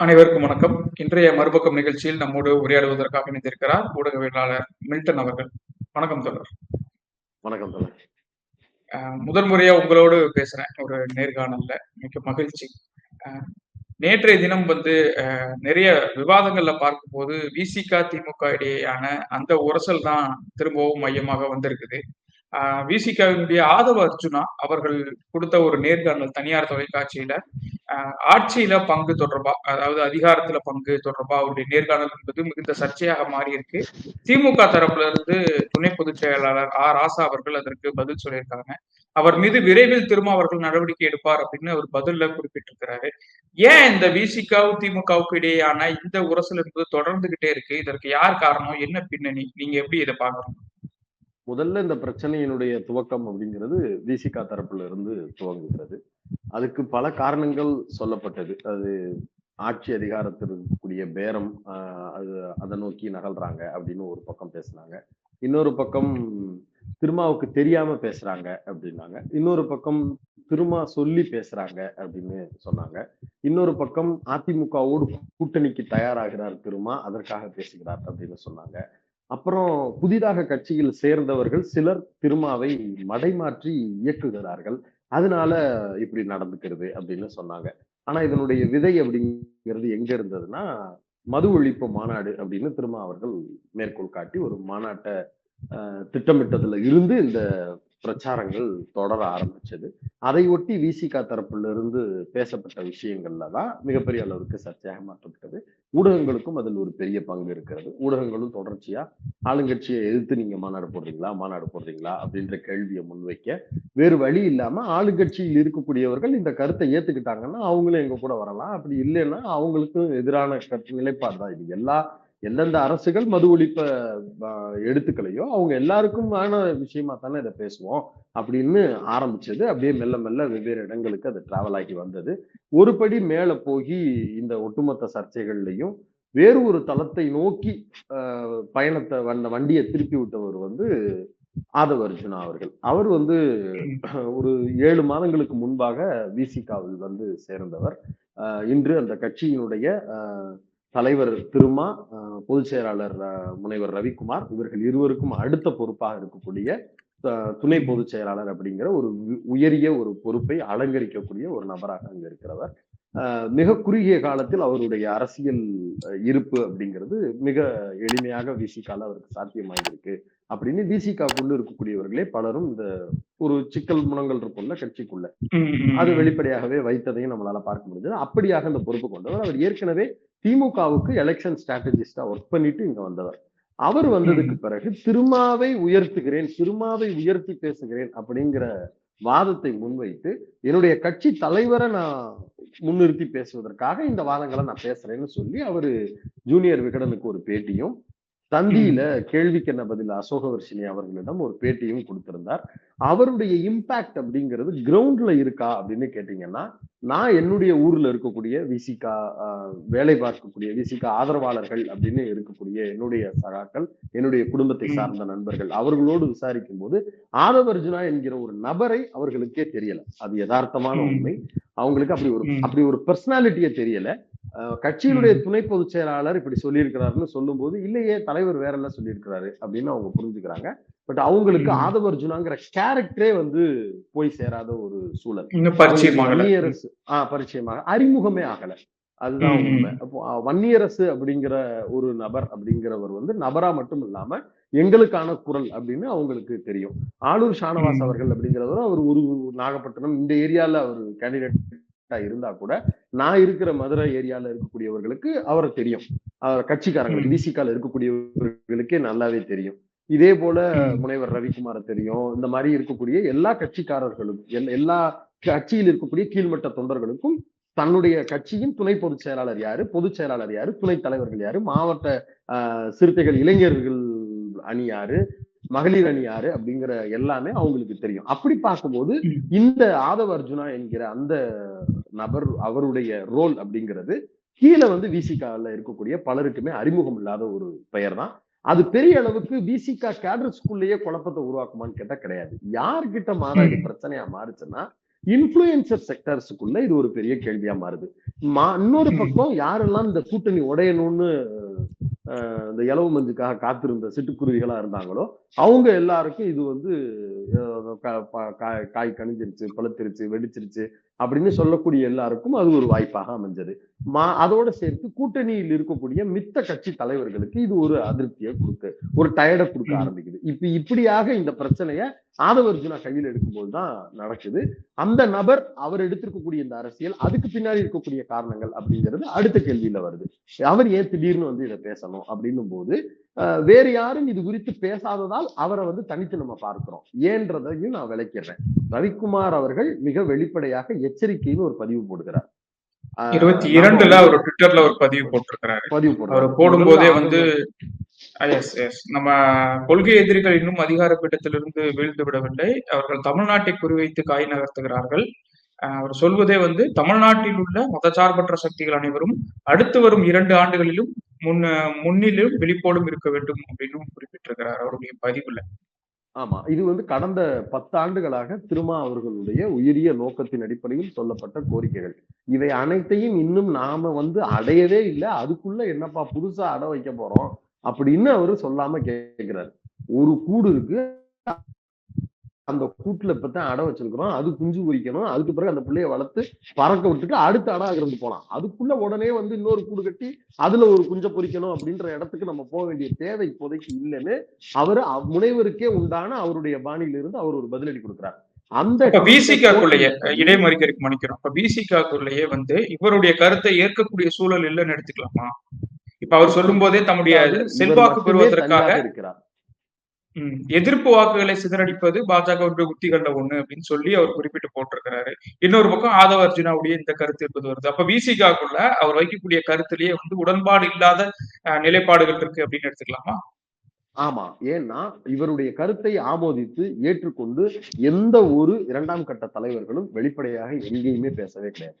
அனைவருக்கும் வணக்கம். இன்றைய மறுபக்கம் நிகழ்ச்சியில் நம்மோடு உரையாடுவதற்காக இணைந்திருக்கிறார் ஊடகவியலாளர் மில்டன் அவர்கள். வணக்கம் தொடர் வணக்கம் தொடர் முதல் முறையா உங்களோடு பேசுறேன். ஒரு நேர்காணல்ல. மிக மகிழ்ச்சி. நேற்றைய தினம் வந்து நிறைய விவாதங்கள்ல பார்க்கும்போது விசிகா திமுக இடையேயான அந்த உரசல் தான் திரும்பவும் மையமாக வந்திருக்குது. விசிகாவினுடைய ஆதவ அர்ஜுனா அவர்கள் கொடுத்த ஒரு நேர்காணல் தனியார் தொலைக்காட்சியில ஆட்சியில பங்கு தொடர்பா அதாவது அதிகாரத்துல பங்கு தொடர்பா அவருடைய நேர்காணல் என்பது மிகுந்த சர்ச்சையாக மாறி இருக்கு திமுக தரப்புல இருந்து துணை பொதுச் செயலாளர் ஆ ராசா அவர்கள் அதற்கு பதில் சொல்லியிருக்காங்க. அவர் மீது விரைவில் திரும்ப அவர்கள் நடவடிக்கை எடுப்பார் அப்படின்னு அவர் பதில்ல குறிப்பிட்டிருக்கிறாரு. ஏன் இந்த விசிகாவும் திமுகவுக்கு இடையேயான இந்த உரசல் என்பது தொடர்ந்துகிட்டே இருக்கு? இதற்கு யார் காரணம்? என்ன பின்னணி? நீங்க எப்படி இதை பாக்குறீங்க முதல்ல இந்த பிரச்சனையினுடைய துவக்கம் அப்படிங்கிறது விசிகா தரப்புல இருந்து துவங்குகிறது. அதுக்கு பல காரணங்கள் சொல்லப்பட்டது. அது ஆட்சி அதிகாரத்தில் இருக்கக்கூடிய பேரம் அது அதை நோக்கி நகல்றாங்க அப்படின்னு ஒரு பக்கம் பேசுனாங்க. இன்னொரு பக்கம் திருமாவுக்கு தெரியாம பேசுறாங்க அப்படின்னாங்க. இன்னொரு பக்கம் திருமா சொல்லி பேசுறாங்க அப்படின்னு சொன்னாங்க. இன்னொரு பக்கம் அதிமுகவோடு கூட்டணிக்கு தயாராகிறார் திருமா அதற்காக பேசுகிறார் அப்படின்னு சொன்னாங்க. அப்புறம் புதிதாக கட்சியில் சேர்ந்தவர்கள் சிலர் திருமாவை மடைமாற்றி இயக்குகிறார்கள். அதனால இப்படி நடந்துக்கிறது அப்படின்னு சொன்னாங்க. ஆனா இதனுடைய விதை அப்படிங்கிறது எங்க இருந்ததுன்னா மது ஒழிப்பு மாநாடு அப்படின்னு திருமா அவர்கள் மேற்கோள் காட்டி ஒரு மாநாட்டை திட்டமிட்டதுல இருந்து இந்த பிரச்சாரங்கள் தொடர ஆரம்பிச்சது. அதை ஒட்டி விசிகா தரப்பிலிருந்து பேசப்பட்ட விஷயங்கள்ல தான் மிகப்பெரிய அளவிற்கு சர்ச்சையாக மாற்றப்பட்டது. ஊடகங்களுக்கும் அதில் ஒரு பெரிய பங்கு இருக்கிறது. ஊடகங்களும் தொடர்ச்சியா ஆளுங்கட்சியை எதிர்த்து நீங்க மாநாடு போடுறீங்களா மாநாடு போடுறீங்களா அப்படின்ற கேள்வியை முன்வைக்க வேறு வழி இல்லாம ஆளுங்கட்சியில் இருக்கக்கூடியவர்கள் இந்த கருத்தை ஏத்துக்கிட்டாங்கன்னா அவங்களும் எங்க கூட வரலாம். அப்படி இல்லைன்னா அவங்களுக்கும் எதிரான கருத்து நிலைப்பாடு தான் இது. எல்லா எந்தெந்த அரசுகள் மது ஒழிப்ப எடுத்துக்கலையோ அவங்க எல்லாருக்குமான விஷயமா தானே இதை பேசுவோம் அப்படின்னு ஆரம்பிச்சது. அப்படியே மெல்ல மெல்ல வெவ்வேறு இடங்களுக்கு அது டிராவல் ஆகி வந்தது. ஒரு படி மேல போய் இந்த ஒட்டுமொத்த சர்ச்சைகள்லையும் வேறு ஒரு தளத்தை நோக்கி பயணத்தை வந்த வண்டியை திருப்பி விட்டவர் வந்து ஆதவ அர்ஜுனா அவர்கள். அவர் வந்து ஒரு ஏழு மாதங்களுக்கு முன்பாக விசிகாவில் வந்து சேர்ந்தவர். இன்று அந்த கட்சியினுடைய தலைவர் திருமா பொதுச் செயலாளர் முனைவர் ரவிக்குமார் இவர்கள் இருவருக்கும் அடுத்த பொறுப்பாக இருக்கக்கூடிய துணை பொதுச் செயலாளர் அப்படிங்கிற ஒரு உயரிய ஒரு பொறுப்பை அலங்கரிக்கக்கூடிய ஒரு நபராக அங்க இருக்கிறவர். மிக குறுகிய காலத்தில் அவருடைய அரசியல் இருப்பு அப்படிங்கிறது மிக எளிமையாக விசிகால அவருக்கு சாத்தியமாகிருக்கு அப்படின்னு விசிகாக்குள்ள இருக்கக்கூடியவர்களே பலரும் இந்த ஒரு சிக்கல் முனங்கள் இருக்கும்ல கட்சிக்குள்ள. அது வெளிப்படையாகவே வைத்ததையும் நம்மளால பார்க்க முடிஞ்சது. அப்படியாக இந்த பொறுப்பு கொண்டவர். அவர் ஏற்கனவே திமுகவுக்கு எலெக்ஷன் ஸ்ட்ராட்டஜிஸ்டா ஒர்க் பண்ணிட்டு இங்க வந்தவர். அவர் வந்ததுக்கு பிறகு திருமாவை உயர்த்துகிறேன் திருமாவை உயர்த்தி பேசுகிறேன் அப்படிங்கிற வாதத்தை முன்வைத்து என்னுடைய கட்சி தலைவரை நான் முன்னிறுத்தி பேசுவதற்காக இந்த வாதங்களை நான் பேசுறேன்னு சொல்லி அவரு ஜூனியர் விகடனுக்கு ஒரு பேட்டியும் தந்தியில கேள்விக்கு என்ன பதில்? அசோகவர்ஷினி அவர்களிடம் ஒரு பேட்டியும் கொடுத்திருந்தார். அவருடைய இம்பாக்ட் அப்படிங்கிறது கிரவுண்ட்ல இருக்கா அப்படின்னு கேட்டீங்கன்னா நான் என்னுடைய ஊர்ல இருக்கக்கூடிய விசிகா வேலை பார்க்கக்கூடிய விசிகா ஆதரவாளர்கள் அப்படின்னு இருக்கக்கூடிய என்னுடைய சகாக்கள் என்னுடைய குடும்பத்தை சார்ந்த நண்பர்கள் அவர்களோடு விசாரிக்கும் போது ஆதவர்ஜுனா என்கிற ஒரு நபரை அவர்களுக்கே தெரியல. அது யதார்த்தமான உண்மை. அவங்களுக்கு அப்படி ஒரு அப்படி ஒரு பர்சனாலிட்டியே தெரியல. கட்சியினுடைய துணை பொதுச் செயலாளர் இப்படி சொல்லியிருக்கிறாருன்னு சொல்லும் போது இல்லையே தலைவர் வேற என்ன சொல்லியிருக்கிறாரு அப்படின்னு அவங்க புரிஞ்சுக்கிறாங்க. பட் அவங்களுக்கு ஆதவ அர்ஜுனாங்கிற கேரக்டரே வந்து போய் சேராத ஒரு சூழல். ஆஹ் பரிச்சயமாக அறிமுகமே ஆகல. அதுதான் உண்மை. அப்போ வன்னியரசு அப்படிங்கிற ஒரு நபர் அப்படிங்கிறவர் வந்து நபரா மட்டும் இல்லாம எங்களுக்கான குரல் அப்படின்னு அவங்களுக்கு தெரியும். ஆளூர் ஷானவாஸ் அவர்கள் அப்படிங்கிறவர் அவர் ஒரு நாகப்பட்டினம் இந்த ஏரியால அவர் கேண்டிடேட் இருந்தா கூட நான் இருக்கிற மதுரை ஏரியால இருக்கக்கூடியவர்களுக்கு அவரை தெரியும். அவர் கட்சிக்காரங்களுக்கு விசிகால இருக்கக்கூடியவர்களுக்கே நல்லாவே தெரியும். இதே போல முனைவர் ரவிக்குமார தெரியும். இந்த மாதிரி இருக்கக்கூடிய எல்லா கட்சிக்காரர்களுக்கும் எல்லா கட்சியில் இருக்கக்கூடிய கீழ்மட்ட தொண்டர்களுக்கும் தன்னுடைய கட்சியின் துணை பொதுச் செயலாளர் யாரு பொதுச் செயலாளர் யாரு துணைத் தலைவர்கள் யாரு மாவட்ட சிறுத்தைகள் இளைஞர்கள் அணி யாரு மகளிர் அணி யாரு அப்படிங்கிற எல்லாமே அவங்களுக்கு தெரியும். அப்படி பார்க்கும்போது இந்த ஆதவ அர்ஜுனா என்கிற அந்த நபர் அவருடைய ரோல் அப்படிங்கிறது கீழே வந்து விசிகால இருக்கக்கூடிய பலருக்குமே அறிமுகம் இல்லாத ஒரு பெயர் தான் அது பெரிய அளவுக்கு விசிகா கேடர் குழப்பத்தை உருவாக்குமான்னு கேட்டா கிடையாது. யார்கிட்ட மாறாடி பிரச்சனையா மாறுச்சுன்னா இன்ஃபுளுசர் செக்டர்ஸுக்குள்ள இது ஒரு பெரிய கேள்வியா மாறுது. மா இன்னொரு பக்கம் யாரெல்லாம் இந்த கூட்டணி உடையணும்னு இந்த இலவு மஞ்சுக்காக காத்திருந்த சிட்டுக்குருவிகளா இருந்தாங்களோ அவங்க எல்லாருக்கும் இது வந்து காய் கணிஞ்சிருச்சு பழுத்திருச்சு வெடிச்சிருச்சு அப்படின்னு சொல்லக்கூடிய எல்லாருக்கும் அது ஒரு வாய்ப்பாக அமைஞ்சது. மா அதோட சேர்த்து கூட்டணியில் இருக்கக்கூடிய மித்த கட்சி தலைவர்களுக்கு இது ஒரு அதிருப்தியை கொடுக்க ஒரு டயர்டை கொடுக்க. ஆரம்பிக்குது. இப்ப இப்படியாக இந்த பிரச்சனைய ஆதவர்ஜுனா கையில் எடுக்கும்போது தான் நடக்குது. அந்த நபர் அவர் எடுத்திருக்கக்கூடிய இந்த அரசியல் அதுக்கு பின்னாடி இருக்கக்கூடிய காரணங்கள் அப்படிங்கிறது அடுத்த கேள்வியில வருது. அவர் ஏன் திடீர்னு வந்து இதை பேசணும் அப்படின்னும் போது வேறு யாரும் இது குறித்து பேசாததால் அவரை வந்து தனித்து நம்ம பார்க்கிறோம். ஏன்றதையும் நான் விளக்கிறேன் ரவிக்குமார் அவர்கள் மிக வெளிப்படையாக எச்சரிக்கைன்னு ஒரு பதிவு போடுகிறார். இருபத்தி இரண்டுல அவர் ட்விட்டர்ல ஒரு பதிவு போட்டிருக்கிறாரு. பதிவு போடுறாரு. போடும்போதே வந்து நம்ம கொள்கை எதிரிகள் இன்னும் அதிகார பீடத்திலிருந்து வீழ்ந்து விடவில்லை அவர்கள் தமிழ்நாட்டை குறிவைத்து காய் நகர்த்துகிறார்கள். அவர் சொல்வதே வந்து தமிழ்நாட்டில் உள்ள மதச்சார்பற்ற சக்திகள் அனைவரும் அடுத்து வரும் இரண்டு ஆண்டுகளிலும் முன் முன்னிலும் வெளிப்போடும் இருக்க வேண்டும் அப்படின்னு குறிப்பிட்டிருக்கிறார் அவருடைய பதிவுல. ஆமா இது வந்து கடந்த பத்து ஆண்டுகளாக திருமா அவர்களுடைய உயரிய நோக்கத்தின் அடிப்படையில் சொல்லப்பட்ட கோரிக்கைகள். இவை அனைத்தையும் இன்னும் நாம வந்து அடையவே இல்லை. அதுக்குள்ள என்னப்பா புதுசா அடை வைக்க போறோம் அப்படின்னு அவரு சொல்லாம கேட்கிறாரு. ஒரு கூடு இருக்கு. அந்த கூட்டுல இப்பதான் அடை வச்சிருக்கிறோம். அது குஞ்சு பொரிக்கணும் அதுக்கு பிறகு அந்த பிள்ளைய வளர்த்து பறக்க விட்டுட்டு அடுத்த அடை ஆகிறது போலாம். அதுக்குள்ள உடனே வந்து இன்னொரு கூடு கட்டி அதுல ஒரு குஞ்சை பொரிக்கணும் அப்படின்ற இடத்துக்கு நம்ம போக வேண்டிய தேவை இப்போதைக்கு இல்லைன்னு அவரு அவ்- முனைவருக்கே உண்டான அவருடைய பாணியில இருந்து அவர் ஒரு பதிலடி கொடுக்கிறார். அந்த பிசிகாக்குள்ளேயே இடைமறிக்கிறதுக்கு மன்னிக்கிறோம். இப்ப பிசிகாக்குள்ளேயே வந்து இவருடைய கருத்தை ஏற்கக்கூடிய சூழல் இல்லைன்னு எடுத்துக்கலாமா? இப்ப அவர் சொல்லும் போதே தம்முடைய செல்வாக்கு பெறுவதற்காக இருக்கிறார். எதிர்ப்பு வாக்குகளை சிதறடிப்பது பாஜகவுடைய உத்திகள்ல ஒண்ணு அப்படின்னு சொல்லி அவர் குறிப்பிட்டு போட்டிருக்கிறாரு. இன்னொரு பக்கம் ஆதவ அர்ஜுனாவுடைய இந்த கருத்து இருப்பது வருது. அப்ப விசிகாக்குள்ள அவர் வைக்கக்கூடிய கருத்துலயே வந்து உடன்பாடு இல்லாத அஹ், நிலைப்பாடுகள் இருக்கு அப்படின்னு எடுத்துக்கலாமா? ஆமா. ஏன்னா இவருடைய கருத்தை ஆமோதித்து ஏற்றுக்கொண்டு எந்த ஒரு இரண்டாம் கட்ட தலைவர்களும் வெளிப்படையாக எங்கேயுமே பேசவே கிடையாது.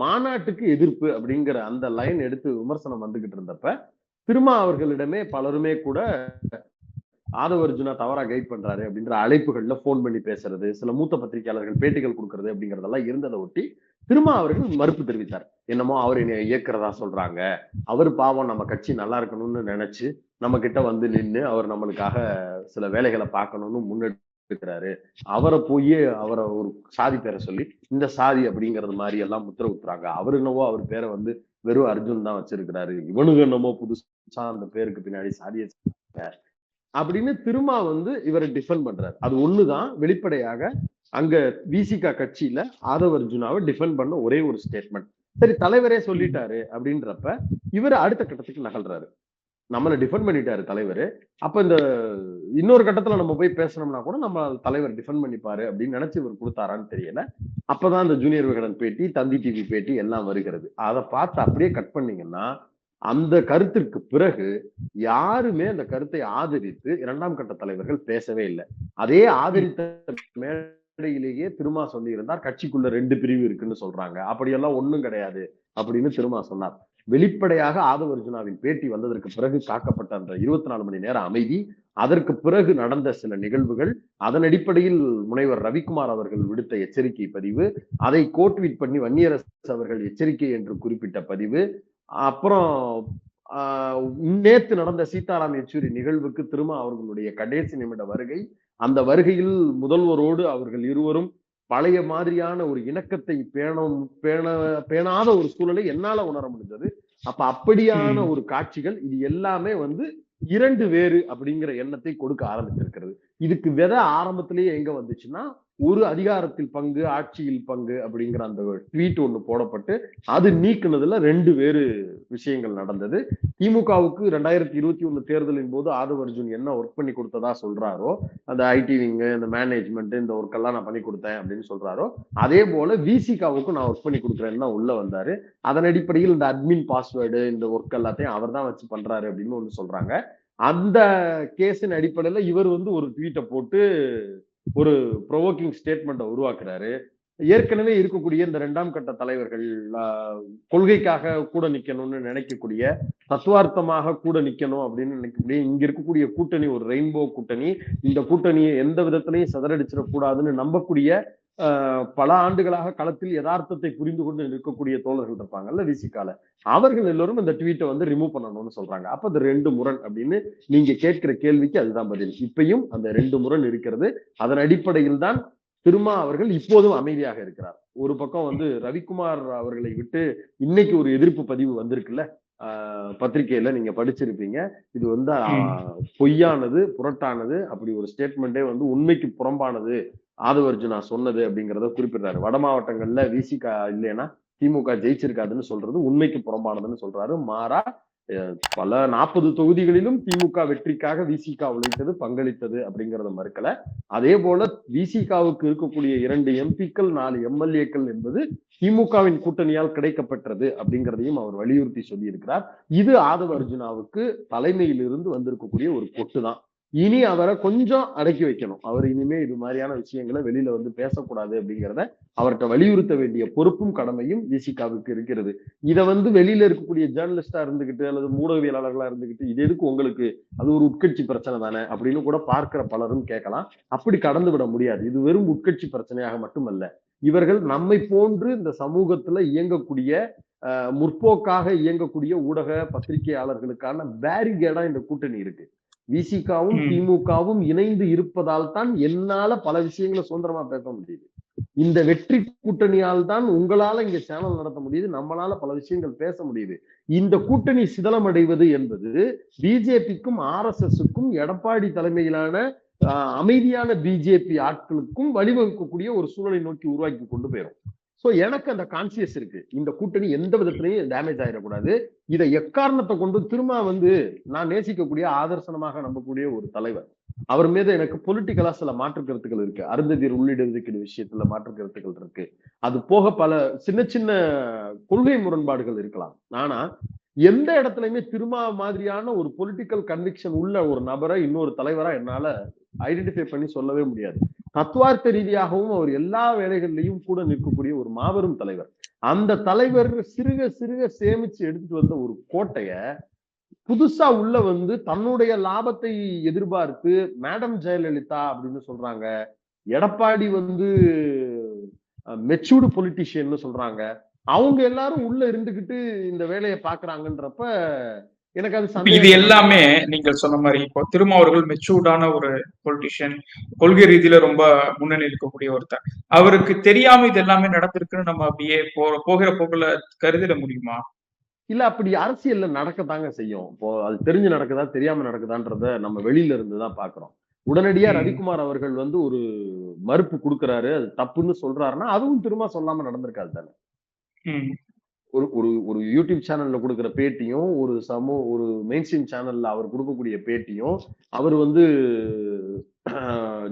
மாநாட்டுக்கு எதிர்ப்பு அப்படிங்கிற அந்த லைன் எடுத்து விமர்சனம் வந்துகிட்டு இருந்தப்ப திருமா அவர்களிடமே பலருமே கூட ஆதவ அர்ஜுனா தவறா கைட் பண்றாரு அப்படின்ற அழைப்புகள்ல போன் பண்ணி பேசுறது சில மூத்த பத்திரிகையாளர்கள் பேட்டிகள் கொடுக்கறது அப்படிங்கறதெல்லாம் இருந்ததை ஒட்டி திரும்ப அவர்கள் மறுப்பு தெரிவித்தார். என்னமோ அவர் என்னை இயக்குறதா சொல்றாங்க. அவர் பாவம் நம்ம கட்சி நல்லா இருக்கணும்னு நினைச்சு நம்ம கிட்ட வந்து நின்று அவர் நம்மளுக்காக சில வேலைகளை பார்க்கணும்னு முன்னெடுக்கிறாரு. அவரை போய் அவரை ஒரு சாதி பேரை சொல்லி இந்த சாதி அப்படிங்கறது மாதிரி எல்லாம் முத்திர குத்துறாங்க அவர் என்னவோ அவர் பேரை வந்து வெறும் அர்ஜுன் தான் வச்சிருக்கிறாரு. இவனுக்கு என்னமோ புதுசா அந்த பேருக்கு பின்னாடி சாதியை அப்படின்னு திருமா வந்து இவரை டிஃபெண்ட் பண்றாரு. அது ஒண்ணுதான் வெளிப்படையாக அங்க விசிகா கட்சியில ஆதவ அர்ஜுனாவை டிஃபெண்ட் பண்ண ஒரே ஒரு ஸ்டேட்மெண்ட் சரி தலைவரே சொல்லிட்டாரு அப்படின்றப்ப இவர் அடுத்த கட்டத்துக்கு நகல்றாரு. நம்மளை டிஃபெண்ட் பண்ணிட்டாரு தலைவர். அப்ப இந்த இன்னொரு கட்டத்துல நம்ம போய் பேசணும்னா கூட நம்ம தலைவர் டிஃபெண்ட் பண்ணிப்பாரு அப்படின்னு நினைச்சு இவர் கொடுத்தாரான்னு தெரியல. அப்பதான் இந்த ஜூனியர் விகடன் பேட்டி தந்தி டிவி பேட்டி எல்லாம் வருகிறது. அதை பார்த்து அப்படியே கட் பண்ணீங்கன்னா அந்த கருத்திற்கு பிறகு யாருமே அந்த கருத்தை ஆதரித்து இரண்டாம் கட்ட தலைவர்கள் பேசவே இல்லை. அதே ஆதரித்த மேடையிலேயே திருமா சொல்லி இருந்தார் கட்சிக்குள்ள ரெண்டு பிரிவு இருக்குன்னு சொல்றாங்க. அப்படியெல்லாம் ஒண்ணும் கிடையாது அப்படின்னு திருமா சொன்னார். வெளிப்படையாக ஆதவ அர்ஜுனாவின் பேட்டி வந்ததற்கு பிறகு காக்கப்பட்ட அந்த இருபத்தி நாலு மணி நேர அமைதி அதற்கு பிறகு நடந்த சில நிகழ்வுகள் அதன் அடிப்படையில் முனைவர் ரவிக்குமார் அவர்கள் விடுத்த எச்சரிக்கை பதிவு அதை கோட்வீட் பண்ணி வன்னியரசு அவர்கள் எச்சரிக்கை என்று குறிப்பிட்ட பதிவு அப்புறம் நேத்து நடந்த சீதாராம் யெச்சூரி நிகழ்வுக்கு திரும்ப அவர்களுடைய கடைசி நிமிட வருகை. அந்த வருகையில் முதல்வரோடு அவர்கள் இருவரும் பழைய மாதிரியான ஒரு இணக்கத்தை பேணும் பேண பேணாத ஒரு சூழலை என்னால உணர முடிஞ்சது. அப்ப அப்படியான. ஒரு காட்சிகள் இது எல்லாமே வந்து இரண்டு வேறு அப்படிங்கிற எண்ணத்தை கொடுக்க ஆரம்பித்திருக்கிறது இதுக்கு விதை ஆரம்பத்திலேயே எங்க வந்துச்சுன்னா ஒரு அதிகாரத்தில் பங்கு ஆட்சியில் பங்கு அப்படிங்கிற அந்த ட்வீட் ஒண்ணு போடப்பட்டு அது நீக்குனதுல ரெண்டு வேறு விஷயங்கள் நடந்தது. திமுகவுக்கு ரெண்டாயிரத்தி இருபத்தி ஒண்ணு தேர்தலின் போது ஆதவ அர்ஜுன் என்ன ஒர்க் பண்ணி கொடுத்ததா சொல்றாரோ அந்த ஐடி விங்கு இந்த மேனேஜ்மெண்ட் இந்த ஒர்க் எல்லாம் நான் பண்ணி கொடுத்தேன் அப்படின்னு சொல்றாரோ அதே போல விசிகாவுக்கும் நான் ஒர்க் பண்ணி கொடுக்குறேன்னு உள்ள வந்தாரு. அதன் அடிப்படையில் இந்த அட்மின் பாஸ்வேர்டு இந்த ஒர்க் எல்லாத்தையும் அவர் தான் வச்சு பண்றாரு அப்படின்னு ஒண்ணு சொல்றாங்க. அந்த கேஸின் அடிப்படையில இவர் வந்து ஒரு ட்வீட்டை போட்டு ஒரு ப்ரொவோக்கிங் ஸ்டேட்மெண்ட்டை உருவாக்குறாரு. ஏற்கனவே இருக்கக்கூடிய இந்த இரண்டாம் கட்ட தலைவர்கள் கொள்கைக்காக கூட நிக்கணும்னு நினைக்கக்கூடிய தத்துவார்த்தமாக கூட நிக்கணும் அப்படின்னு நினைக்கக்கூடிய இங்க இருக்கக்கூடிய கூட்டணி ஒரு ரெயின்போ கூட்டணி இந்த கூட்டணியை எந்த விதத்திலையும் சிதறடிச்சிடக்கூடாதுன்னு நம்பக்கூடிய பல ஆண்டுகளாக களத்தில் யதார்த்தத்தை புரிந்து கொண்டு இருக்கக்கூடிய தோழர்கள் இருப்பாங்கல்ல விசிகால அவர்கள் எல்லோரும் இந்த ட்வீட்டை வந்து ரிமூவ் பண்ணணும்னு சொல்றாங்க. அப்ப அது ரெண்டு முரண் அப்படின்னு நீங்க கேட்கிற கேள்விக்கு அதுதான் பதில். இப்பயும் அந்த ரெண்டு முரண் இருக்கிறது. அதன் அடிப்படையில் தான் திருமா அவர்கள் இப்போதும் அமைதியாக இருக்கிறார். ஒரு பக்கம் வந்து ரவிக்குமார் அவர்களை விட்டு இன்னைக்கு ஒரு எதிர்ப்பு பதிவு வந்திருக்குல்ல? ஆஹ் பத்திரிக்கையில நீங்க படிச்சிருப்பீங்க. இது வந்து பொய்யானது புரட்டானது அப்படி ஒரு ஸ்டேட்மெண்டே வந்து உண்மைக்கு புறம்பானது ஆதவர்ஜுனா சொன்னது அப்படிங்கறத குறிப்பிடுறாரு. வட மாவட்டங்கள்ல விசிகா இல்லைன்னா திமுக ஜெயிச்சிருக்காதுன்னு சொல்றது உண்மைக்கு புறம்பானதுன்னு சொல்றாரு. மாறா பல நாற்பது தொகுதிகளிலும் திமுக வெற்றிக்காக விசிகா உழைத்தது பங்களித்தது அப்படிங்கறத மறுக்கல. அதே போல விசிகாவுக்கு இருக்கக்கூடிய இரண்டு எம்பிக்கள் நாலு எம்எல்ஏக்கள் என்பது திமுகவின் கூட்டணியால் கிடைக்கப்பட்டது அப்படிங்கிறதையும் அவர் வலியுறுத்தி சொல்லியிருக்கிறார். இது ஆதவ அர்ஜுனாவுக்கு தலைமையிலிருந்து வந்திருக்கக்கூடிய ஒரு கொட்டு தான் இனி அவரை கொஞ்சம் அடக்கி வைக்கணும். அவர் இனிமே இது மாதிரியான விஷயங்களை வெளியில வந்து பேசக்கூடாது அப்படிங்கிறத அவர்கிட்ட வலியுறுத்த வேண்டிய பொறுப்பும் கடமையும் விசிகாவுக்கு இருக்கிறது. இதை வந்து வெளியில இருக்கக்கூடிய ஜேர்னலிஸ்டா இருந்துகிட்டு அல்லது ஊடகவியலாளர்களா இருந்துகிட்டு இது எதுக்கு உங்களுக்கு? அது ஒரு உட்கட்சி பிரச்சனை தானே? அப்படின்னு கூட பார்க்கிற பலரும் கேட்கலாம். அப்படி கடந்து விட முடியாது. இது வெறும் உட்கட்சி பிரச்சனையாக மட்டுமல்ல. இவர்கள் நம்மை போன்று இந்த சமூகத்துல இயங்கக்கூடிய முற்போக்காக இயங்கக்கூடிய ஊடக பத்திரிகையாளர்களுக்கான பேரிகேடா இந்த கூட்டணி இருக்கு. விசிகாவும். திமுகவும் இணைந்து இருப்பதால் தான் என்னால பல விஷயங்களை சுதந்திரமா பேச முடியுது. இந்த வெற்றி கூட்டணியால் தான் உங்களால இங்க சேனல் நடத்த முடியுது நம்மளால பல விஷயங்கள் பேச முடியுது. இந்த கூட்டணி சிதலமடைவது என்பது பிஜேபிக்கும் ஆர் எஸ் எஸ்க்கும் எடப்பாடி தலைமையிலான அமைதியான பிஜேபி ஆட்களுக்கும் வழிவகுக்கக்கூடிய ஒரு சூழலை நோக்கி உருவாக்கி கொண்டு போயிடும் ஸோ எனக்கு அந்த கான்சியஸ் இருக்கு. இந்த கூட்டணி எந்த விதத்திலையும் டேமேஜ் ஆயிடக்கூடாது. இதை எக்காரணத்தை கொண்டு திரும்ப வந்து நான் நேசிக்கக்கூடிய ஆதர்சனமாக நம்பக்கூடிய ஒரு தலைவர். அவர் மீது எனக்கு பொலிட்டிக்கலா சில மாற்று கருத்துக்கள் இருக்கு. அருந்ததியர் உள்ளிட விஷயத்துல மாற்று கருத்துக்கள் இருக்கு. அது போக பல சின்ன சின்ன கொள்கை முரண்பாடுகள் இருக்கலாம். ஆனா எந்த இடத்துலயுமே திருமா மாதிரியான ஒரு பொலிட்டிக்கல் கன்விக்ஷன் உள்ள ஒரு நபரை இன்னொரு தலைவரா என்னால ஐடென்டிஃபை பண்ணி சொல்லவே முடியாது. தத்துவார்த்த ரீதியாகவும் அவர் எல்லா வேலைகள்லையும் கூட நிற்கக்கூடிய ஒரு மாபெரும் தலைவர். அந்த தலைவர் சிறுக சிறுக சேமிச்சு எடுத்துட்டு வந்த ஒரு கோட்டைய புதுசா உள்ள வந்து தன்னுடைய லாபத்தை எதிர்பார்த்து மேடம் ஜெயலலிதா அப்படின்னு சொல்றாங்க. எடப்பாடி வந்து மெச்சூர்டு பொலிட்டிஷியன்னு சொல்றாங்க. அவங்க எல்லாரும் உள்ள இருந்துகிட்டு இந்த வேலையை பாக்குறாங்கன்றப்ப எனக்கு அது இது எல்லாமே நீங்கள் சொன்ன மாதிரி இப்போ திரும்ப அவர்கள் மெச்சூர்டான ஒரு பொலிட்டிஷியன் கொள்கை ரீதியில ரொம்ப முன்னணி இருக்கக்கூடிய ஒருத்தர். அவருக்கு தெரியாம இது எல்லாமே நடந்திருக்குன்னு நம்ம அப்படியே போ போகிற போக்குல கருதிட முடியுமா? இல்ல அப்படி அரசியல்ல நடக்கத்தாங்க செய்யும். இப்போ அது தெரிஞ்சு நடக்குதா தெரியாம நடக்குதான்றத நம்ம வெளியில இருந்து தான் பாக்குறோம். உடனடியா. ரவிக்குமார் அவர்கள் வந்து ஒரு மறுப்பு கொடுக்கறாரு அது தப்புன்னு சொல்றாருன்னா அதுவும் திரும்ப சொல்லாம நடந்திருக்காது தானே. ஒரு ஒரு ஒரு யூடியூப் சேனல்ல கொடுக்குற பேட்டியும் ஒரு சமூக ஒரு மெயின் ஸ்ட்ரீம் சேனல்ல அவர் கொடுக்கக்கூடிய பேட்டியும் அவர் வந்து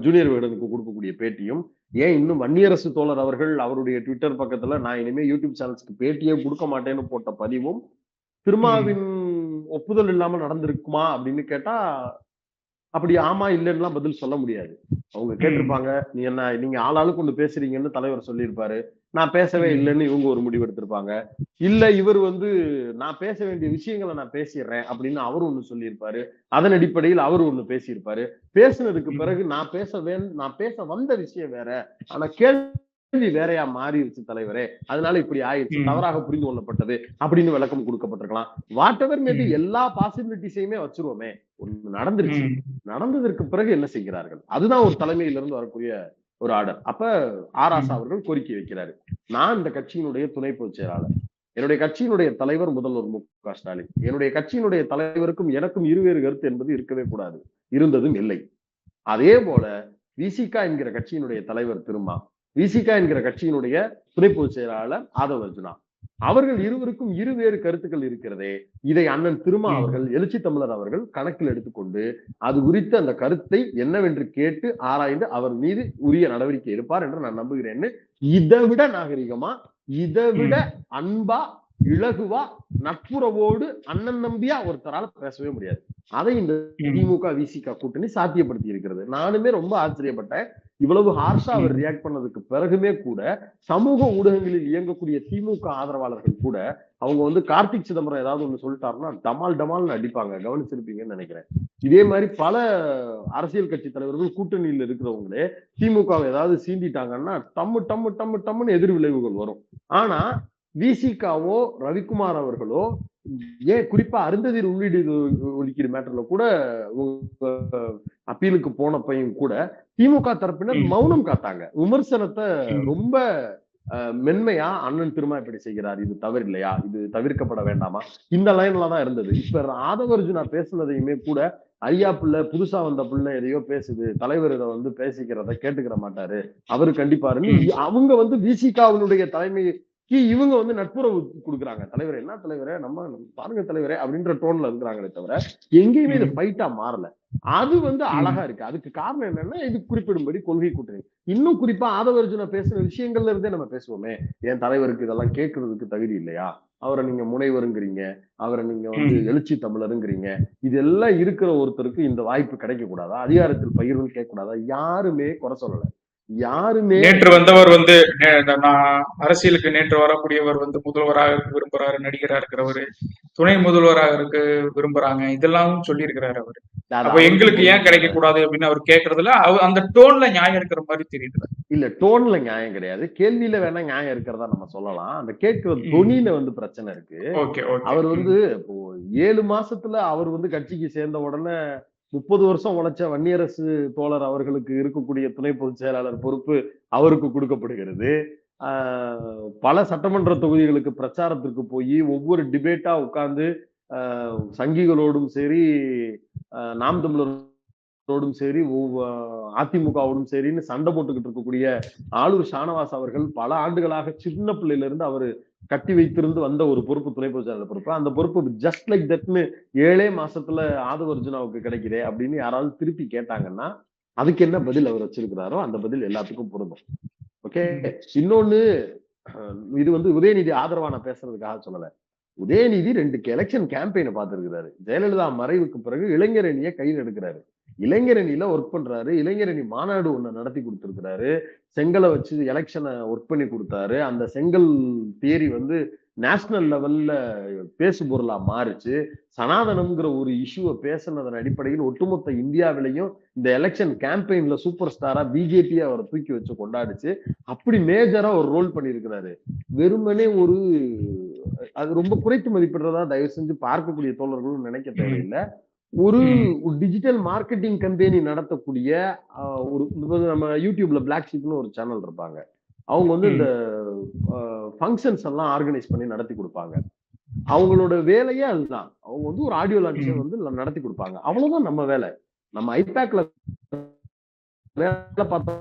ஜூனியர் விகடனுக்கு கொடுக்கக்கூடிய பேட்டியும் ஏன் இன்னும் வன்னியரசு தோழர் அவர்கள் அவருடைய ட்விட்டர் பக்கத்துல நான் இனிமே யூடியூப் சேனல்ஸ்க்கு பேட்டியே கொடுக்க மாட்டேன்னு போட்ட பதிவும் திருமாவின் ஒப்புதல் இல்லாம நடந்திருக்குமா அப்படின்னு கேட்டா அப்படி ஆமா இல்லைன்னுலாம் பதில் சொல்ல முடியாது. அவங்க கேட்டிருப்பாங்க நீ என்ன நீங்க ஆளாளுக்கு கொண்டு பேசுறீங்கன்னு தலைவர் சொல்லியிருப்பாரு. நான் பேசவே. இல்லைன்னு இவங்க ஒரு முடிவு எடுத்திருப்பாங்க. இல்ல இவர் வந்து நான் பேச வேண்டிய விஷயங்களை நான் பேசிடுறேன் அப்படின்னு அவர் ஒண்ணு சொல்லியிருப்பாரு. அதன் அடிப்படையில் அவர் ஒண்ணு பேசியிருப்பாரு. பேசுனதுக்கு. பிறகு நான் பேச வே நான் பேச வந்த விஷயம் வேற. ஆனா கேள்வி வேறையா மாறிடுச்சு தலைவரே. அதனால இப்படி ஆயிடுச்சு. தவறாக புரிந்து கொள்ளப்பட்டது அப்படின்னு விளக்கம் கொடுக்கப்பட்டிருக்கலாம். What ever maybe. எல்லா பாசிபிலிட்டிஸையுமே வச்சிருவோமே. ஒண்ணு நடந்துருச்சு. நடந்ததற்கு பிறகு என்ன செய்கிறார்கள்? அதுதான் ஒரு தலைமையிலிருந்து வரக்கூடிய ஒரு ஆர்டர். அப்ப ஆராசா. அவர்கள் கோரிக்கை வைக்கிறாரு. நான் இந்த கட்சியினுடைய துணை பொதுச் செயலாளர். என்னுடைய கட்சியினுடைய தலைவர் முதல்வர் மு க ஸ்டாலின். என்னுடைய கட்சியினுடைய தலைவருக்கும் எனக்கும் இருவேறு கருத்து என்பது இருக்கவே கூடாது. இருந்ததும் இல்லை. அதே போல விசிகா என்கிற கட்சியினுடைய தலைவர் திருமா விசிகா என்கிற கட்சியினுடைய துணை பொதுச் செயலாளர் ஆதவ் அர்ஜுனா அவர்கள் இருவருக்கும் இருவேறு கருத்துக்கள் இருக்கிறதே. இதை அண்ணன் திருமா. அவர்கள் எழுச்சி தமிழர் அவர்கள் கணக்கில் எடுத்துக்கொண்டு அது குறித்து அந்த கருத்தை என்னவென்று கேட்டு ஆராய்ந்து அவர் மீது உரிய நடவடிக்கை எடுப்பார் என்று நான் நம்புகிறேன்னு இதை விட நாகரிகமா இதை விட அன்பா இலகுவா நட்புறவோடு அண்ணன் நம்பியா ஒருத்தரால பேசவே முடியாது. அதை இந்த. திமுக விசிக கூட்டணி சாத்தியப்படுத்தி இருக்கிறது. நானுமே ரொம்ப ஆச்சரியப்பட்டேன். இவ்வளவு ஹார்ஷா அவர். ரியாக்ட் பண்ணதுக்கு பிறகுமே கூட சமூக ஊடகங்களில் இயங்கக்கூடிய திமுக ஆதரவாளர்கள் கூட அவங்க வந்து கார்த்திக் சிதம்பரம் ஏதாவது ஒண்ணு சொல்லிட்டாருன்னா டமால் டமால்னு அடிப்பாங்க. கவனிச்சிருப்பீங்கன்னு நினைக்கிறேன். இதே மாதிரி பல அரசியல் கட்சி தலைவர்கள் கூட்டணியில் இருக்கிறவங்களே திமுக ஏதாவது சீண்டிட்டாங்கன்னா டம்மு டம்மு டம்மு டம்முன்னு எதிர் விளைவுகள் வரும். ஆனா விசிகாவோ ரவிக்குமார் அவர்களோ ஏன் குறிப்பா அருந்ததிர் உள்ளீடு ஒதுக்கீடு மேட்டர்ல கூட அப்பீலுக்கு போனப்பையும் கூட திமுக தரப்பினர். மௌனம் காத்தாங்க. விமர்சனத்தை. ரொம்ப மென்மையா அண்ணன் திருமா இப்படி செய்கிறார். இது தவறு இல்லையா இது தவிர்க்கப்பட வேண்டாமா? இந்த லைன்ல தான் இருந்தது. இப்ப ஆதவர்ஜுனா பேசுனதையுமே கூட ஐயா பிள்ளை புதுசா வந்த பிள்ளை எதையோ பேசுது. தலைவர் இதை வந்து பேசிக்கிறத கேட்டுக்கிற மாட்டாரு. அவரு கண்டிப்பாருன்னு. அவங்க வந்து விசிகாவினுடைய தலைமைக்கு இவங்க வந்து நட்புறவு கொடுக்குறாங்க. தலைவரே என்ன தலைவரே? நம்ம பாருங்க தலைவரே அப்படின்ற டோன்ல இருக்கிறாங்களே தவிர எங்கேயுமே இது. ஃபைட்டா மாறல. அது வந்து அழகா இருக்கு. அதுக்கு காரணம் என்னன்னா இது குறிப்பிடும்படி கொள்கை கூட்டணி. இன்னும் குறிப்பா ஆதவர்ஜுனா பேசுன விஷயங்கள்ல இருந்தே நம்ம பேசுவோமே. என் தலைவருக்கு இதெல்லாம் கேட்கறதுக்கு தகுதி இல்லையா? அவரை நீங்க முனைவருங்கிறீங்க. அவரை நீங்க வந்து. எழுச்சி தமிழருங்கிறீங்க. இதெல்லாம் இருக்கிற ஒருத்தருக்கு இந்த வாய்ப்பு கிடைக்க கூடாதா அதிகாரத்தில் பகிர்வுன்னு கேட்க கூடாதா யாருமே குறை சொல்லல. யாருமே நேற்று வந்தவர் வந்து அரசியலுக்கு நேற்று வரக்கூடியவர் வந்து முதல்வராக இருக்க விரும்புறாரு நடிகரா இருக்கிறவரு துணை முதல்வராக இருக்க விரும்புறாங்க இதெல்லாம் சொல்லியிருக்கிறாரு அவரு. அப்ப எங்களுக்கு ஏன் கிடைக்க கூடாது அப்படின்னு அவர் கேக்குறதுல அந்த டோன்ல நியாயம் இருக்கிற மாதிரி தெரியுது இல்ல டோன்ல நியாயம் கிடையாது. கேள்வியில வேணா நியாயம் இருக்கிறதா நம்ம சொல்லலாம். அந்த கேட்கிற ம். தொனியில வந்து பிரச்சனை இருக்கு. அவர் வந்து ஏழு மாசத்துல அவர் வந்து கட்சிக்கு சேர்ந்த உடனே முப்பது வருஷம் உழைச்ச வன்னியரசு தோழர் அவர்களுக்கு இருக்கக்கூடிய துணை பொதுச் செயலாளர் பொறுப்பு அவருக்கு கொடுக்கப்படுகிறது. பல சட்டமன்ற தொகுதிகளுக்கு பிரச்சாரத்திற்கு போய் ஒவ்வொரு டிபேட்டா உட்கார்ந்து சங்கிகளோடும் சரி நாம் தமிழரோடும் சரி ஒவ்வொ- அதிமுகவோடும் சரின்னு சண்டை போட்டுக்கிட்டு இருக்கக்கூடிய ஆளூர் ஷானவாஸ் அவர்கள் பல ஆண்டுகளாக சின்ன பிள்ளையில இருந்து அவர் கட்டி வைத்திருந்து வந்த ஒரு பொறுப்பு துணை பொதுச் பொறுப்பு? அந்த பொறுப்பு ஜஸ்ட் லைக் தட்னு ஏழே மாசத்துல ஆதவர்ஜுனாவுக்கு கிடைக்குதே அப்படின்னு யாராவது திருப்பி கேட்டாங்கன்னா அதுக்கு என்ன பதில் அவர் வச்சிருக்கிறாரோ அந்த பதில் எல்லாத்துக்கும் பொருந்தும். ஓகே இன்னொன்னு இது வந்து உதயநிதி ஆதரவா நான் பேசுறதுக்காக சொல்லல. உதயநிதி ரெண்டு எலெக்ஷன் கேம்பெயினை பார்த்திருக்கிறாரு. ஜெயலலிதா மறைவுக்கு பிறகு இளைஞரணியை கையில் எடுக்கிறாரு. இளைஞரணியில ஒர்க் பண்றாரு. இளைஞரணி மாநாடு ஒண்ணு நடத்தி கொடுத்துருக்கிறாரு. செங்கலை வச்சு எலெக்ஷனை ஒர்க் பண்ணி கொடுத்தாரு. அந்த செங்கல் தியரி வந்து நேஷனல் லெவல்ல பேசு பொருளா மாறுச்சு. சனாதனம்ங்கிற ஒரு இஷ்யூவை பேசுனதன் அடிப்படையில் ஒட்டுமொத்த இந்தியாவிலையும் இந்த எலெக்ஷன் கேம்பெயின்ல சூப்பர் ஸ்டாரா பிஜேபி அவரை தூக்கி வச்சு கொண்டாடுச்சு. அப்படி மேஜரா ஒரு ரோல் பண்ணியிருக்கிறாரு. வெறுமனே ஒரு அது ரொம்ப குறைத்து மதிப்பிடுறதா தயவு செஞ்சு பார்க்கக்கூடிய தோழர்களும் நினைக்க தேவையில்லை. ஒரு டிஜிட்டல் மார்க்கெட்டிங் கம்பெனி நடத்தக்கூடிய ஒரு நம்ம யூடியூப்ல பிளாக் ஷீப்னு ஒரு சேனல் இருப்பாங்க. அவங்க வந்து இந்த ஃபங்க்ஷன்ஸ் எல்லாம் ஆர்கனைஸ் பண்ணி நடத்தி கொடுப்பாங்க. அவங்களோட வேலையே அதுதான். அவங்க வந்து ஒரு ஆடியோ லான்ச்சை. வந்து நடத்தி கொடுப்பாங்க. அவ்வளவுதான் நம்ம வேலை. நம்ம ஐபேக்ல வேலை பார்த்தா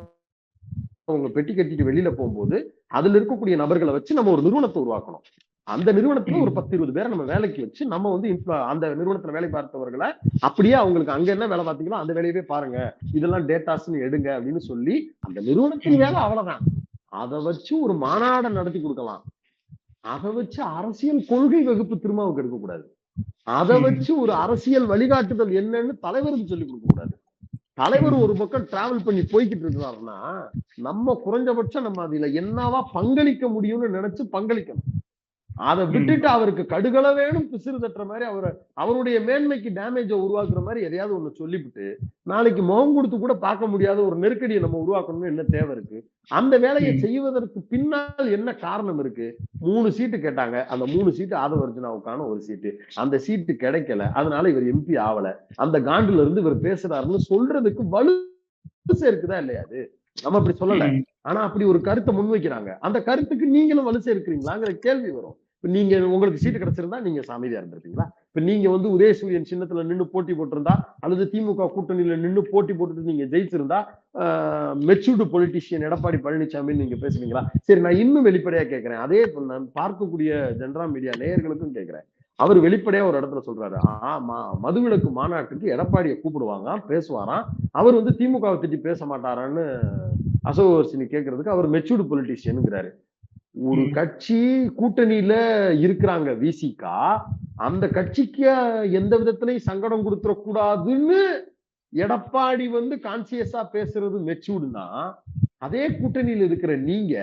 அவங்க பெட்டி கட்டிட்டு வெளியில போகும்போது அதுல இருக்கக்கூடிய நபர்களை வச்சு நம்ம ஒரு நிறுவனத்தை உருவாக்கணும். அந்த நிறுவனத்துல ஒரு. பத்து இருபது பேரை நம்ம வேலைக்கு வச்சு நம்ம வந்து அந்த நிறுவனத்துல வேலை பார்த்தவர்களை அப்படியே அவங்களுக்கு அங்க என்ன வேலை பார்த்தீங்களோ அந்த வேலையவே பாருங்க. இதெல்லாம் டேட்டாஸ்னு எடுங்க அப்படின்னு சொல்லி அந்த நிறுவனத்தின் வேலை அவ்வளவுதான். அதை வச்சு ஒரு மாநாடை நடத்தி கொடுக்கலாம். அதை வச்சு அரசியல் கொள்கை வகுப்பு திருமாவுக்கு எடுக்கக்கூடாது. அதை. வச்சு ஒரு அரசியல் வழிகாட்டுதல் என்னன்னு தலைவருக்கு சொல்லி கொடுக்க கூடாது. தலைவர் ஒரு பக்கம் டிராவல் பண்ணி போய்கிட்டு இருக்கிறாருன்னா நம்ம குறைஞ்சபட்சம் நம்ம அதுல என்னவா பங்களிக்க முடியும்னு நினைச்சு பங்களிக்கணும். அதை விட்டுட்டு அவருக்கு கடுகள வேணும் பிசிறு தட்டுற மாதிரி அவரை அவருடைய மேன்மைக்கு டேமேஜை உருவாக்குற மாதிரி எதையாவது ஒண்ணு சொல்லிவிட்டு நாளைக்கு முகம் கொடுத்து கூட பார்க்க முடியாத ஒரு நெருக்கடியை நம்ம உருவாக்கணும்னு என்ன தேவை இருக்கு? அந்த வேலையை. செய்வதற்கு பின்னால் என்ன காரணம் இருக்கு? மூணு சீட்டு கேட்டாங்க. அந்த மூணு சீட்டு ஆதவர்ஜுனாவுக்கான ஒரு சீட்டு அந்த சீட்டு கிடைக்கல. அதனால இவர் எம்பி ஆவல அந்த காண்டுல இருந்து இவர் பேசுறாருன்னு சொல்றதுக்கு வலு சேர்க்குதா இல்லையா அது? நம்ம அப்படி சொல்லல. ஆனா அப்படி ஒரு கருத்தை முன்வைக்கிறாங்க. அந்த கருத்துக்கு நீங்களும் வலு சேர்க்கிறீங்களாங்கிற கேள்வி வரும். இப்ப நீங்க உங்களுக்கு சீட்டு கிடைச்சிருந்தா நீங்க அமைதியா இருந்திருப்பீங்களா? இப்ப நீங்க வந்து உதயசூரியன் சின்னத்துல நின்னு போட்டி போட்டிருந்தா அல்லது திமுக கூட்டணியில நின்னு போட்டி போட்டுட்டு நீங்க ஜெயிச்சிருந்தா மெச்சூர்டு பொலிட்டிஷியன் எடப்பாடி பழனிசாமி நீங்க பேசுவீங்களா? சரி நான் இன்னும் வெளிப்படையா கேட்கிறேன் அதே நான் பார்க்கக்கூடிய ஜென்ரா மீடியா நேயர்களுக்கும் கேட்கிறேன் அவர் வெளிப்படையா ஒரு இடத்துல சொல்றாரு. ஆமா மதுவிலக்கு மாநாட்டுக்கு எடப்பாடியை கூப்பிடுவாங்க பேசுவாராம். அவர் வந்து திமுகவை திட்டி பேச மாட்டாரான்னு அசோகவர்சினி கேட்கறதுக்கு அவர் மெச்சூர்டு பொலிட்டிஷியனுங்கிறாரு ஒரு. கட்சி கூட்டணியில இருக்கிறாங்க விசிகா அந்த கட்சிக்கு எந்த விதத்திலையும் சங்கடம் கொடுத்துட கூடாதுன்னு எடப்பாடி வந்து கான்சியஸா பேசுறது மெச்சூர்டுனா அதே கூட்டணியில் இருக்கிற நீங்க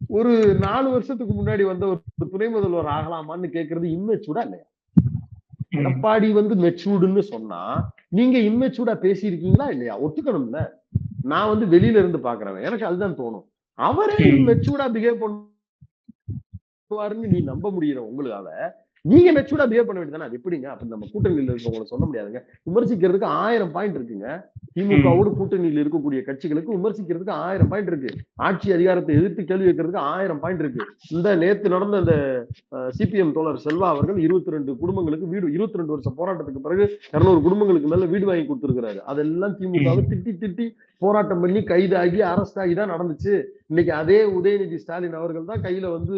ஒரு நாலு வருஷத்துக்கு முன்னாடி வந்த ஒரு துணை முதல்வர் ஆகலாமான்னு கேக்குறது இம்மெச்சூடா இல்லையா. எடப்பாடி வந்து மெச்சூர்டுன்னு சொன்னா நீங்க இம்மெச்சூர்டா பேசியிருக்கீங்களா இல்லையா? ஒத்துக்கணும்ல. நான் வந்து வெளியில இருந்து பாக்குறேன் எனக்கு அதுதான் தோணும். அவரே. மெச்சூர்டா பிஹேவ் பண்ணுவாருன்னு நீ நம்ப முடியற உங்களால நீங்க மெச்சூர்டா பிஹேவ் பண்ண வேண்டியதானே அது எப்படிங்க? அப்ப நம்ம கூட்டணியில இருக்கவங்களை சொல்ல முடியாதுங்க. விமர்சிக்கிறதுக்கு ஆயிரம் பாயிண்ட் இருக்குங்க. திமுகவோடு கூட்டணியில் இருக்கக்கூடிய கட்சிகளுக்கு விமர்சிக்கிறதுக்கு ஆயிரம் பாயிண்ட் இருக்கு. ஆட்சி அதிகாரத்தை எதிர்த்து கேள்வி வைக்கிறதுக்கு ஆயிரம் பாயிண்ட் இருக்கு. இந்த நேத்து நடந்த இந்த சிபிஎம் தோழர் செல்வா அவர்கள் இருபத்தி ரெண்டு குடும்பங்களுக்கு வீடு இருபத்தி ரெண்டு வருஷம் போராட்டத்துக்கு பிறகு இருநூறு குடும்பங்களுக்கு மேல வீடு வாங்கி கொடுத்திருக்கிறாரு. அதெல்லாம் திமுகவை திட்டி திட்டி போராட்டம் பண்ணி கைதாகி அரெஸ்ட் ஆகி தான் நடந்துச்சு. இன்னைக்கு அதே உதயநிதி ஸ்டாலின் அவர்கள் தான் கையில வந்து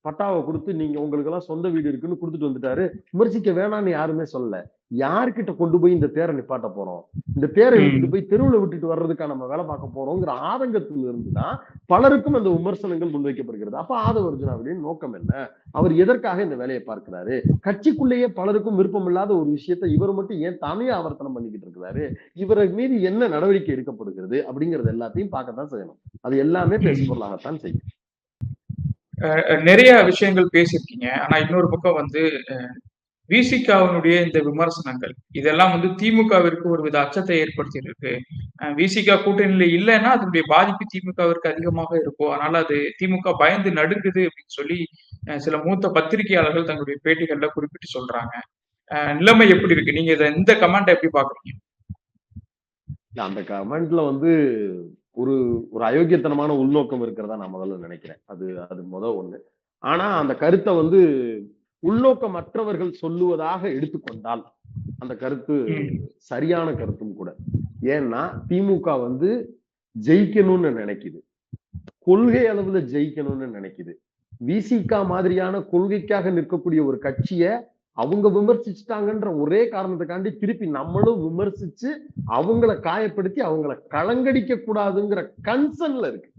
பட்டாவை கொடுத்து நீங்க உங்களுக்கு எல்லாம் சொந்த வீடு இருக்குன்னு கொடுத்துட்டு வந்துட்டாரு. விமர்சிக்க வேணாம்னு யாருமே சொல்லல. யார்கிட்ட கொண்டு போய் இந்த தேரை நிப்பாட்ட போறோம்? இந்த தேரை. விட்டுட்டு போய் தெருவுல விட்டுட்டு வர்றதுக்கா நம்ம வேலை பார்க்க போறோங்கிற ஆதங்கத்தில் இருந்துதான் பலருக்கும் அந்த விமர்சனங்கள் முன்வைக்கப்படுகிறது. அப்ப ஆதவர்ஜுனாவுடைய நோக்கம் என்ன? அவர் எதற்காக இந்த வேலையை பார்க்கிறாரு? கட்சிக்குள்ளேயே பலருக்கும் விருப்பம் இல்லாத ஒரு விஷயத்தை இவர் மட்டும் ஏன் தானே ஆவர்த்தனம் பண்ணிக்கிட்டு இருக்கிறாரு? இவரை மீது என்ன நடவடிக்கை எடுக்கப்படுகிறது? அப்படிங்கறது எல்லாத்தையும் பார்க்கத்தான் செய்யணும். அது எல்லாமே பேசுபொருளாகத்தான் செய்யும். நிறைய விஷயங்கள் பேசியிருக்கீங்க. ஆனா இன்னொரு பக்கம் வந்து விசிகாவினுடைய இந்த விமர்சனங்கள் இதெல்லாம் வந்து திமுகவிற்கு ஒரு வித அச்சத்தை ஏற்படுத்தியிருக்கு. விசிகா கூட்டணியில இல்லைன்னா அதனுடைய பாதிப்பு திமுகவிற்கு அதிகமாக இருக்கும். அதனால அது திமுக பயந்து நடுங்குது அப்படின்னு சொல்லி சில மூத்த பத்திரிகையாளர்கள் தங்களுடைய பேட்டிகள்ல குறிப்பிட்டு சொல்றாங்க. அஹ் நிலைமை எப்படி இருக்கு? நீங்க இதை இந்த கமெண்ட் எப்படி பாக்குறீங்க அந்த கமெண்ட்ல வந்து ஒரு ஒரு அயோக்கியத்தனமான உள்நோக்கம் இருக்கிறதா நான் முதல்ல நினைக்கிறேன். அது அது முத ஒண்ணு. ஆனா அந்த கருத்தை வந்து உள்நோக்கமற்றவர்கள் சொல்லுவதாக எடுத்துக்கொண்டால் அந்த கருத்து. சரியான கருத்தும் கூட. ஏன்னா திமுக வந்து ஜெயிக்கணும்னு நினைக்குது. கொள்கை அளவுல ஜெயிக்கணும்னு நினைக்குது. விசிகா மாதிரியான கொள்கைக்காக நிற்கக்கூடிய ஒரு கட்சிய அவங்க விமர்சிச்சுட்டாங்கன்ற ஒரே காரணத்துக்காண்டி திருப்பி நம்மளும் விமர்சிச்சு அவங்கள காயப்படுத்தி அவங்கள களங்கடிக்க கூடாதுங்கிற கன்சர்ன்ல இருக்கு.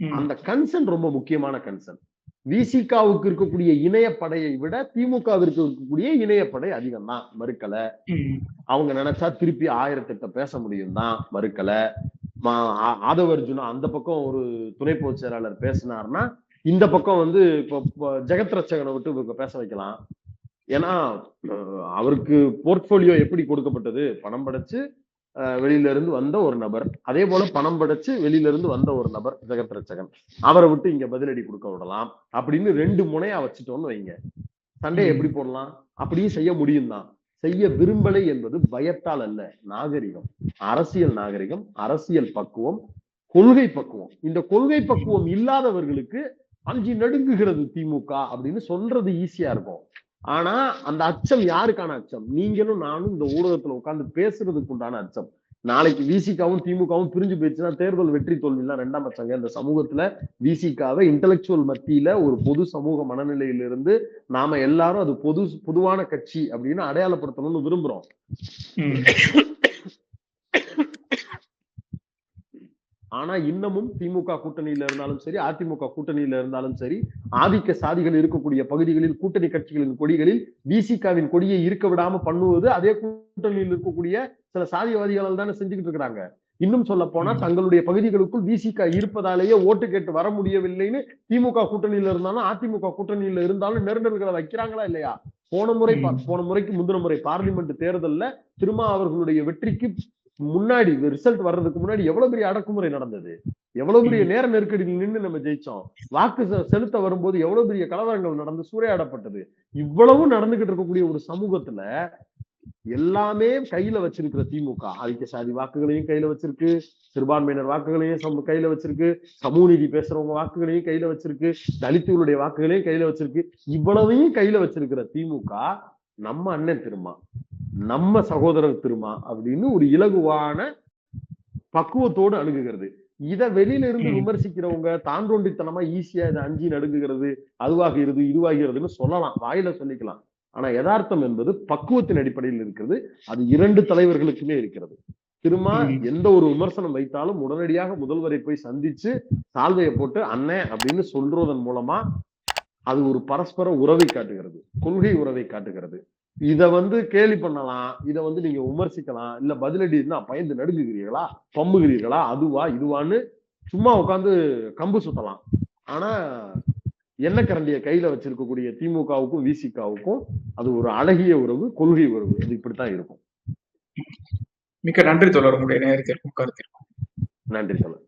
அந்த கன்சர்ன் ரொம்ப முக்கியமான கன்சர்ன் விசிகாவுக்கு இருக்கக்கூடிய இணையப்படையை விட திமுகவிற்கு இருக்கக்கூடிய இணையப்படை அதிகம் தான் மறுக்கல அவங்க நினைச்சா திருப்பி ஆயிரத்தெட்ட பேச முடியும் தான் மறுக்கல. மா- ஆ- ஆதவர்ஜுனா அந்த பக்கம் ஒரு துணை பொதுச் செயலாளர் பேசினார்னா இந்த பக்கம் வந்து இப்போ ஜெகத் ரட்சகனை விட்டு இவங்க பேச வைக்கலாம். ஏன்னா அவருக்கு போர்ட்போலியோ எப்படி கொடுக்கப்பட்டது? பணம் படைச்சு வெளியில இருந்து வந்த ஒரு நபர். அதே போல பணம் படைச்சு வெளியில இருந்து வந்த ஒரு நபர் ஜெகத் ரட்சகன் அவரை விட்டு இங்க பதிலடி கொடுக்க விடலாம். அப்படின்னு ரெண்டு முனையா வச்சுட்டோம்னு வைங்க. சண்டையை எப்படி போடலாம்? அப்படியும் செய்ய முடியும் தான் செய்ய விரும்பலை என்பது பயத்தால் அல்ல நாகரிகம். அரசியல் நாகரிகம் அரசியல் பக்குவம் கொள்கை பக்குவம். இந்த கொள்கை பக்குவம் இல்லாதவர்களுக்கு அஞ்சு நடுங்குகிறது திமுக அப்படின்னு சொல்றது ஈஸியா இருக்கும். ஆனா அந்த அச்சம் யாருக்கான அச்சம்? நீங்களும் நானும் இந்த ஊடகத்துல உட்கார்ந்து பேசுறதுக்கு உண்டான அச்சம். நாளைக்கு விசிகாவும் திமுகவும் பிரிஞ்சு போயிடுச்சுன்னா தேர்தல் வெற்றி தோல்விலாம் ரெண்டாம் பட்சங்க. இந்த சமூகத்துல விசிகாவை இன்டலெக்சுவல் மத்தியில ஒரு பொது சமூக மனநிலையிலிருந்து நாம எல்லாரும் அது பொது பொதுவான கட்சி அப்படின்னு அடையாளப்படுத்தணும்னு விரும்புறோம். ஆனா இன்னமும் திமுக கூட்டணியில இருந்தாலும் சரி அதிமுக கூட்டணியில இருந்தாலும் சரி ஆதிக்க சாதிகள் இருக்கக்கூடிய பகுதிகளில் கூட்டணி கட்சிகளின் கொடிகளில் விசிகாவின் கொடியை இருக்க விடாம பண்ணுவது அதே கூட்டணியில் இருக்கக்கூடிய சில சாதியவாதிகளால் தானே செஞ்சுக்கிட்டு இருக்கிறாங்க இன்னும் சொல்ல போனா. தங்களுடைய பகுதிகளுக்குள் விசிக இருப்பதாலேயே ஓட்டு கேட்டு வர முடியவில்லைன்னு திமுக கூட்டணியில இருந்தாலும் அதிமுக கூட்டணியில இருந்தாலும் நெருடல்களை வைக்கிறாங்களா இல்லையா போன முறை. போன முறைக்கு முந்தின முறை பார்லிமெண்ட் தேர்தல்ல திருமா அவர்களுடைய வெற்றிக்கு முன்னாடி ரிசல்ட் வர்றதுக்கு முன்னாடி எவ்வளவு பெரிய அடக்குமுறை நடந்தது? எவ்வளவு பெரிய நேர நெருக்கடியில் நின்று நம்ம ஜெயிச்சோம். வாக்கு செலுத்த வரும்போது எவ்வளவு பெரிய கலவரங்கள் நடந்து சூறையாடப்பட்டது? இவ்வளவும் நடந்துகிட்டு இருக்கக்கூடிய ஒரு சமூகத்துல எல்லாமே கையில வச்சிருக்கிற திமுக. ஆதிக்க சாதி வாக்குகளையும் கையில வச்சிருக்கு. சிறுபான்மையினர் வாக்குகளையும் கையில வச்சிருக்கு. சமூக நீதி பேசுறவங்க வாக்குகளையும் கையில வச்சிருக்கு. தலித்துகளுடைய வாக்குகளையும் கையில வச்சிருக்கு. இவ்வளவையும் கையில வச்சிருக்கிற திமுக நம்ம அண்ணன் திருமா. நம்ம சகோதரர் திருமா அப்படின்னு ஒரு இலகுவான பக்குவத்தோடு அணுகுகிறது. இத வெளியில இருந்து. விமர்சிக்கிறவங்க தாண்டோண்டித்தனமா ஈஸியா இதை அஞ்சி நடுங்குகிறது அதுவாகிறது இதுவாகிறதுன்னு சொல்லலாம். வாயில சொல்லிக்கலாம். ஆனா யதார்த்தம் என்பது பக்குவத்தின் அடிப்படையில் இருக்கிறது. அது இரண்டு தலைவர்களுக்குமே இருக்கிறது. திரும்ப ம். எந்த ஒரு விமர்சனம் வைத்தாலும் உடனடியாக முதல்வரை போய் சந்திச்சு சால்வையை போட்டு அண்ணன் அப்படின்னு சொல்றதன் மூலமா அது ஒரு பரஸ்பர உறவை காட்டுகிறது. கொள்கை உறவை காட்டுகிறது. இத வந்து கேலி பண்ணலாம் இத வந்து நீங்க விமர்சிக்கலாம் இல்ல பதிலடி இருந்தா பயந்து நடுங்குகிறீர்களா பம்புகிறீர்களா அதுவா இதுவான்னு சும்மா உட்காந்து கம்பு சுத்தலாம். ஆனா எண்ணெய் கரண்டிய கையில வச்சிருக்கக்கூடிய திமுகவுக்கும் விசிகாவுக்கும் அது ஒரு அழகிய உறவு கொள்கை உறவு. அது இப்படித்தான் இருக்கும். மிக்க நன்றி உங்களுடைய நேரத்திற்கும் கருத்திற்கும். நன்றி சொல்ல